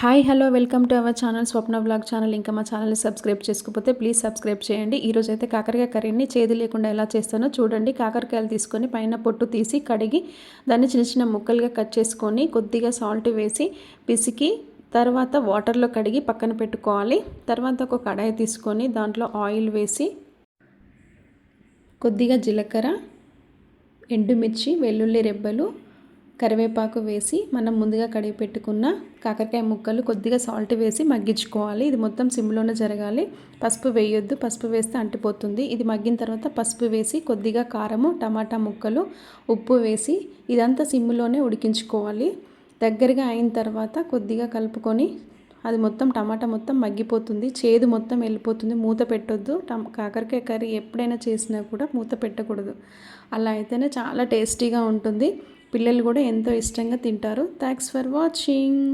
Hi hello welcome to our channel Swapna blog channel. ఇంకా మా ఛానల్ని సబ్స్క్రైబ్ చేసుకోకపోతే ప్లీజ్ సబ్స్క్రైబ్ చేయండి. ఈరోజు అయితే కాకరకాయ కర్రీని చేదు లేకుండా ఎలా చేస్తానో చూడండి. కాకరకాయలు తీసుకొని పైన పొట్టు తీసి కడిగి దాన్ని చిన్న చిన్న ముక్కలుగా కట్ చేసుకొని కొద్దిగా సాల్ట్ వేసి పిసికి తర్వాత వాటర్లో కడిగి పక్కన పెట్టుకోవాలి. తర్వాత ఒక కడాయి తీసుకొని దాంట్లో ఆయిల్ వేసి కొద్దిగా జీలకర్ర ఎండుమిర్చి వెల్లుల్లి రెబ్బలు కరివేపాకు వేసి మనం ముందుగా కడిగి పెట్టుకున్న కాకరకాయ ముక్కలు కొద్దిగా సాల్ట్ వేసి మగ్గించుకోవాలి. ఇది మొత్తం సిమ్లోనే జరగాలి. పసుపు వేయొద్దు. పసుపు వేస్తే అంటిపోతుంది. ఇది మగ్గిన తర్వాత పసుపు వేసి కొద్దిగా కారము టమాటా ముక్కలు ఉప్పు వేసి ఇదంతా సిమ్లోనే ఉడికించుకోవాలి. దగ్గరగా అయిన తర్వాత కొద్దిగా కలుపుకొని అది మొత్తం టమాటా మొత్తం మగ్గిపోతుంది. చేదు మొత్తం వెళ్ళిపోతుంది. మూత పెట్టొద్దు. కాకరకాయ కర్రీ ఎప్పుడైనా చేసినా కూడా మూత పెట్టకూడదు. అలా అయితేనే చాలా టేస్టీగా ఉంటుంది. పిల్లలు కూడా ఎంతో ఇష్టంగా తింటారు. Thanks for watching